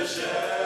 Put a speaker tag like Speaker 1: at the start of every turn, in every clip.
Speaker 1: Hashem.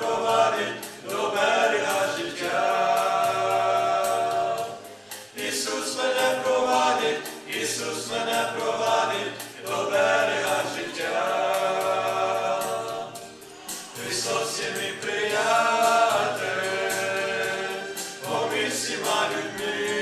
Speaker 1: провадить до берега життя. Ісус мене провадить, Ісус мене провадить до берега життя. Христос є мій приятель, поміж всіма людьми.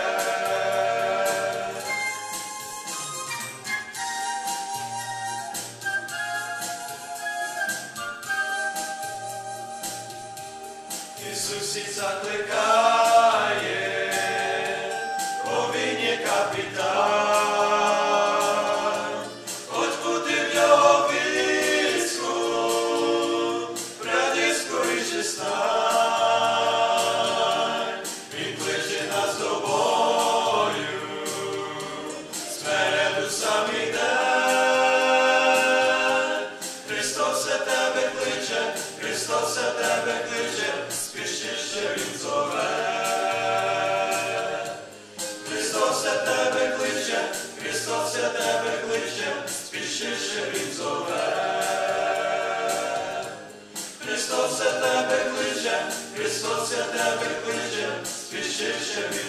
Speaker 1: Ісусі закликає, повинні капітан. Христос я тебе кличе, спішивши.